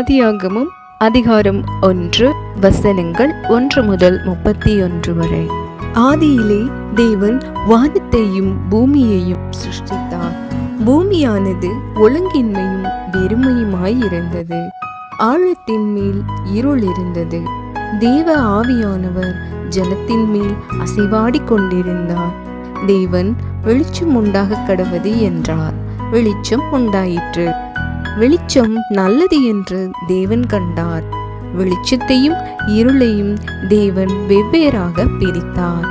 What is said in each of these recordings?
ஆதியாகமும் அதிகாரம் ஒன்று வசனங்கள் ஒன்று முதல் முப்பத்தி ஒன்று வரை. ஆதியிலே தேவன் வானத்தையும் பூமியையும் சிருஷ்டித்தார். பூமியானது ஒழுங்கின்மையும் வெறுமையுமாயிருந்தது. ஆழத்தின் மேல் இருள் இருந்தது தேவ ஆவியானவர் ஜலத்தின் மேல் அசைவாடிக் கொண்டிருந்தார் தேவன் வெளிச்சம் உண்டாக கடவது என்றார். வெளிச்சம் உண்டாயிற்று. வெளிச்சம் நல்லது என்று தேவன் கண்டார். வெளிச்சத்தையும் இருளையும் தேவன் வெவ்வேறாக பிரித்தார்.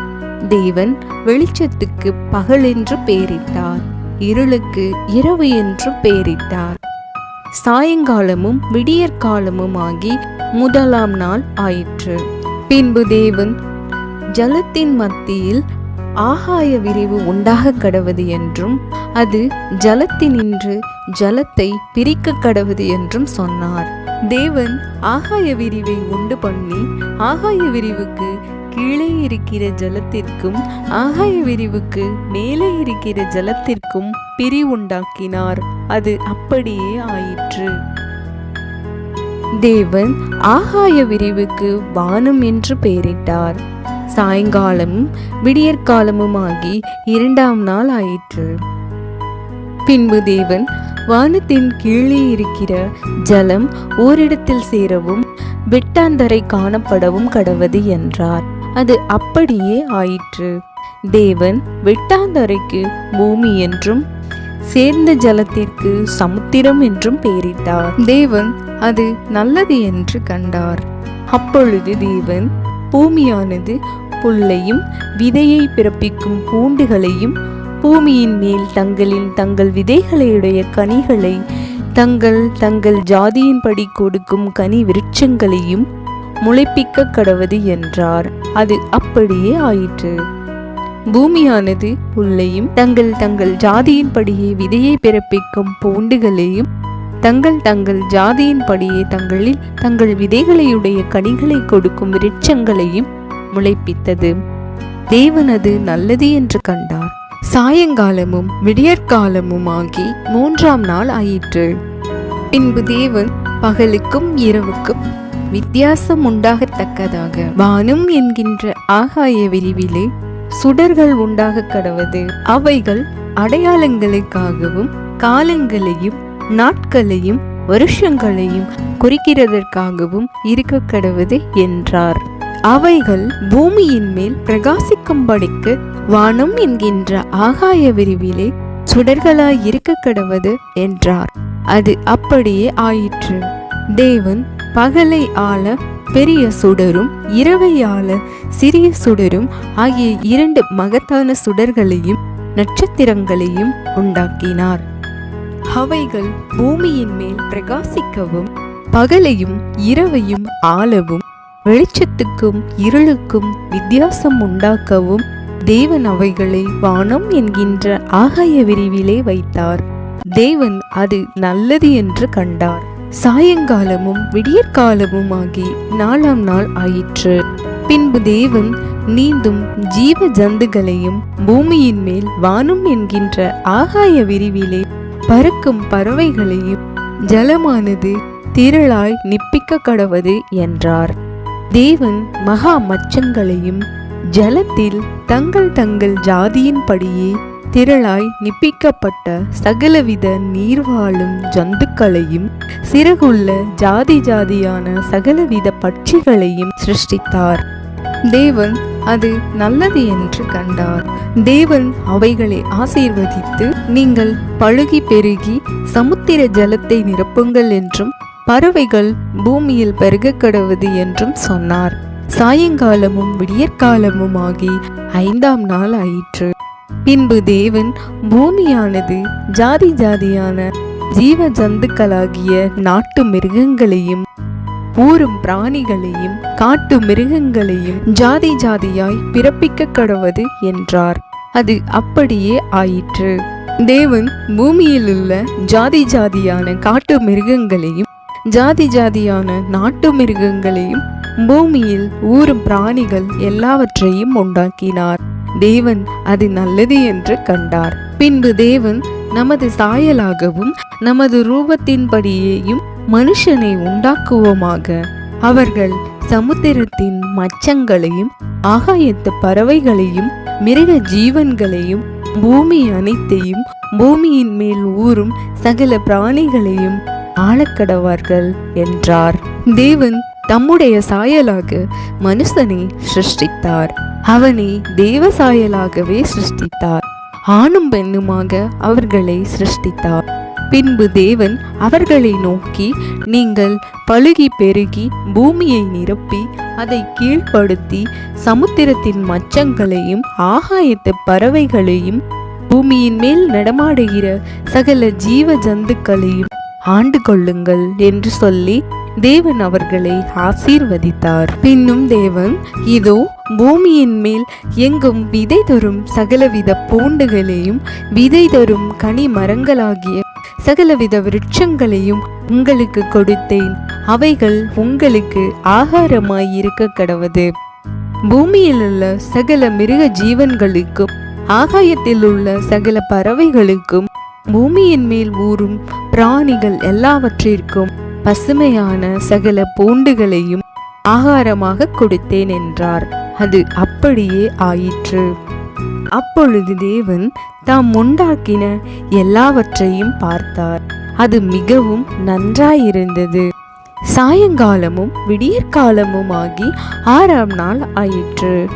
தேவன் வெளிச்சத்துக்கு பகல் என்று பெயரிட்டார். இருளுக்கு இரவு என்று பெயரிட்டார். சாயங்காலமும் விடியற்காலமும் ஆகி முதலாம் நாள் ஆயிற்று. பின்பு தேவன் ஜலத்தின் மத்தியில் ஆகாய விரிவு உண்டாக கடவது என்றும் அது ஜலத்தினின்று ஜலத்தை பிரிக்க கடவது என்றும் சொன்னார். தேவன் ஆகாய விரிவை உண்டு பண்ணி ஆகாய விரிவுக்கு கீழே இருக்கிற ஜலத்திற்கும் ஆகாய விரிவுக்கு மேலே இருக்கிற ஜலத்திற்கும் பிரிவுண்டாக்கினார் அது அப்படியே ஆயிற்று. தேவன் ஆகாய விரிவுக்கு வானம் என்று பெயரிட்டார். சாயங்காலமும் விடியற்காலமுமாகி இரண்டாம் நாள் ஆயிற்று. பின்பு தேவன் வானத்தின் கீழே இருக்கிற ஜலம் ஓரிடத்தில் சேரவும் வெட்டாந்தரை காணப்படவும் கடவது என்றார். அது அப்படியே ஆயிற்று. தேவன் வெட்டாந்தரைக்கு பூமி என்றும் சேர்ந்த ஜலத்திற்கு சமுத்திரம் என்றும் பெயரிட்டார். தேவன் அது நல்லது என்று கண்டார். அப்பொழுது தேவன் பூமியானது புல்லையும் விதையை பிறப்பிக்கும் பூண்டுகளையும் பூமியின் மேல் தங்களின் தங்கள் விதைகளையுடைய கனிகளை தங்கள் தங்கள் ஜாதியின்படி கொடுக்கும் கனி விருட்சங்களையும் முளைப்பிக்க கடவது என்றார். அது அப்படியே ஆயிற்று. பூமியானது புல்லையும் தங்கள் தங்கள் ஜாதியின்படியே விதையை பிறப்பிக்கும் பூண்டுகளையும் தங்கள் தங்கள் ஜாதியின்படியே தங்களில் தங்கள் விதைகளையுடைய கனிகளை கொடுக்கும் விருட்சங்களையும் முளைப்பித்தது. தேவனது நல்லது என்று கண்டார். சாயங்காலமும் விடியற்காலமும் ஆகி மூன்றாம் நாள் ஆயிற்று. பின்பு தேவன் பகலுக்கும் இரவுக்கும் வித்தியாசம் உண்டாகத்தக்கதாக வானம் என்கின்ற ஆகாய விரிவிலே சுடர்கள் உண்டாக கடவது அவைகள் அடையாளங்களுக்காகவும் காலங்களையும் நாட்களையும் வருஷங்களையும் குறிக்கிறதற்காகவும் இருக்க கடவுது என்றார். அவைகள் பூமியின் மேல் பிரகாசிக்கும்படிக்கு வானம் என்கின்ற ஆகாய விரிவிலே சுடர்களாய் இருக்க கடவது என்றார். அது அப்படியே ஆயிற்று. தேவன் பகலை ஆள பெரிய சுடரும் இரவை ஆள சிறிய சுடரும் ஆகிய இரண்டு மகத்தான சுடர்களையும் நட்சத்திரங்களையும் உண்டாக்கினார். அவைகள் பூமியின் மேல் பிரகாசிக்கவும் பகலையும் இரவையும் ஆளவும் வெளிச்சத்துக்கும் இருளுக்கும் வித்தியாசம் உண்டாக்கவும் தேவன் அவைகளை வானம் என்கின்ற ஆகாய விரிவிலே வைத்தார். தேவன் அது நல்லது என்று கண்டார். சாயங்காலமும் விடியற்காலமும் ஆகி நாலாம் நாள் ஆயிற்று. பின்பு தேவன் நீந்தும் ஜீவ ஜந்துகளையும் பூமியின் மேல் வானம் என்கின்ற ஆகாய விரிவிலே பறக்கும் பறவைகளையும் ஜலமானது திரளாய் நிப்பிக்க கடவது என்றார். தேவன் மகா மச்சங்களையும் ஜலத்தில் தங்கள் தங்கள் ஜாதியின்படியே திரளாய் நிப்பிக்கப்பட்ட சகலவித நீர்வாழும் ஜந்துக்களையும் சிறகுள்ள ஜாதி ஜாதியான சகலவித பட்சிகளையும் சிருஷ்டித்தார். தேவன் அது நல்லது என்று கண்டார். தேவன் அவைகளை ஆசீர்வதித்து நீங்கள் பழுகி பெருகி சமுத்திர ஜலத்தை நிரப்புங்கள் என்றும் பறவைகள் பூமியில் பெருக கடவுது என்றும் சொன்னார். சாயங்காலமும் விடியற்காலமும் ஆகி ஐந்தாம் நாள் ஆயிற்று. பின்பு தேவன் பூமியானது ஜாதி ஜாதியான ஜீவ ஜந்துக்களாகிய நாட்டு மிருகங்களையும் ஊரும் பிராணிகளையும் காட்டு மிருகங்களையும் ஜாதி ஜாதியாய் பிறப்பிக்க கடவது என்றார். அது அப்படியே ஆயிற்று. தேவன் பூமியில் உள்ள ஜாதி ஜாதியான காட்டு மிருகங்களையும் ஜாதி ஜாதியான நாட்டு மிருகங்களையும் பூமியில் ஊரும் பிராணிகள் எல்லாவற்றையும் உண்டாக்கினார். தேவன் அது நல்லது என்று கண்டார். பின்பு தேவன் நமது சாயலாகவும் நமது ரூபத்தின்படியேயும் மனுஷனை உண்டாக்குவோமாக. அவர்கள் சமுத்திரத்தின் மச்சங்களையும் ஆகாயத்து பறவைகளையும் மிருக ஜீவன்களையும் பூமி அனைத்தையும் பூமியின் மேல் ஊறும் சகல பிராணிகளையும் ஆளக்கடவார்கள் என்றார். தேவன் தம்முடைய சாயலாக மனுஷனை சிருஷ்டித்தார். அவனை தேவ சாயலாகவே சிருஷ்டித்தார். ஆணும் பெண்ணுமாக அவர்களை சிருஷ்டித்தார். பின்பு தேவன் அவர்களை நோக்கி நீங்கள் பழுகி பெருகி பூமியை நிரப்பி அதை கீழ்ப்படுத்தி சமுத்திரத்தின் மச்சங்களையும் ஆகாயத்து பறவைகளையும் பூமியின் மேல் நடமாடுகிற சகல ஜீவ ஜந்துக்களையும் ஆண்டு கொள்ளுங்கள் என்று சொல்லி தேவன் அவர்களை ஆசீர்வதித்தார். பின்னும் தேவன் இதோ பூமியின் மேல் எங்கும் விதை தரும் சகலவித பூண்டுகளையும் விதை தரும் கனி மரங்களாகிய சகலவித விருட்சங்களையும் உங்களுக்கு கொடுத்தேன். அவைகள் உங்களுக்கு ஆகாரமாய் இருக்க கடவுது. பூமியில் உள்ள சகல மிருக ஜீவன்களுக்கும் ஆகாயத்தில் உள்ள சகல பறவைகளுக்கும் பூமியின் மேல் ஊறும் பிராணிகள் எல்லாவற்றிற்கும் பசுமையான சகல பூண்டுகளையும் ஆகாரமாக கொடுத்தேன் என்றார். அது அப்படியே ஆயிற்று. அப்பொழுது தேவன் தாம் உண்டாக்கின எல்லாவற்றையும் பார்த்தார். அது மிகவும் நன்றாயிருந்தது. சாயங்காலமும் விடியற்காலமும் ஆகி ஆறாம் நாள் ஆயிற்று.